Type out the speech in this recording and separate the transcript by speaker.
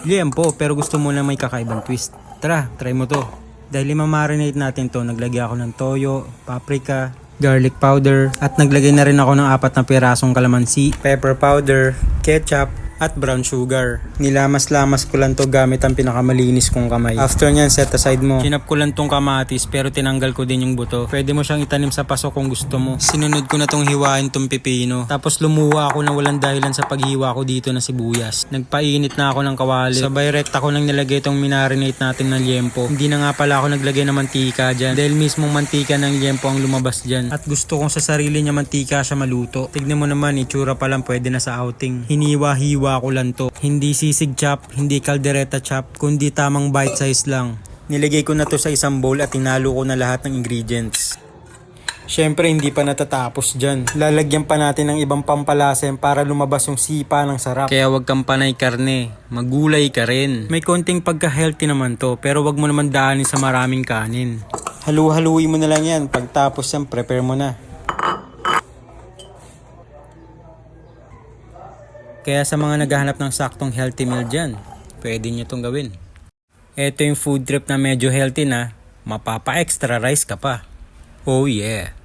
Speaker 1: Liempo, pero gusto mo lang may kakaibang twist. Tara, try mo to. Dahil imamarinate natin to, naglagay ako ng toyo, paprika, garlic powder, at naglagay na rin ako ng apat na pirasong kalamansi, pepper powder, ketchup, at brown sugar. Nilamas-lamas ko lang to gamit ang pinakamalinis kong kamay. After nyan, set aside mo. Kinap ko lang tong kamatis pero tinanggal ko din yung buto. Pwede mo siyang itanim sa paso kung gusto mo. Sinunod ko na tong hiwain tong pipino. Tapos lumuwa ako na walang dahilan sa paghiwa ko dito na sibuyas. Nagpainit na ako ng kawali. Sabay rekta ko nang nilagay tong minarinate natin ng liempo. Hindi na nga pala ako naglagay ng mantika dyan. Dahil mismong mantika ng liempo ang lumabas dyan. At gusto kong sa sarili niya mantika siya maluto. Tignan mo naman, itsura pa lang pwede na sa outing. Hiniwa-hiwa ko lang to. Hindi sisig chop, hindi caldereta chop, kundi tamang bite size lang. Nilagay ko na to sa isang bowl at tinalo ko na lahat ng ingredients. Siyempre hindi pa natatapos dyan. Lalagyan pa natin ng ibang pampalasen para lumabas yung sipa ng sarap. Kaya wag kang panay karne, magulay ka rin. May konting pagka-healthy naman to pero wag mo naman daanin sa maraming kanin. Halu-haluin mo na lang yan. Pagtapos yan, prepare mo na. Kaya sa mga naghahanap ng saktong healthy meal dyan, pwede nyo itong gawin. Ito yung food trip na medyo healthy na, mapapa-extra rice ka pa. Oh yeah!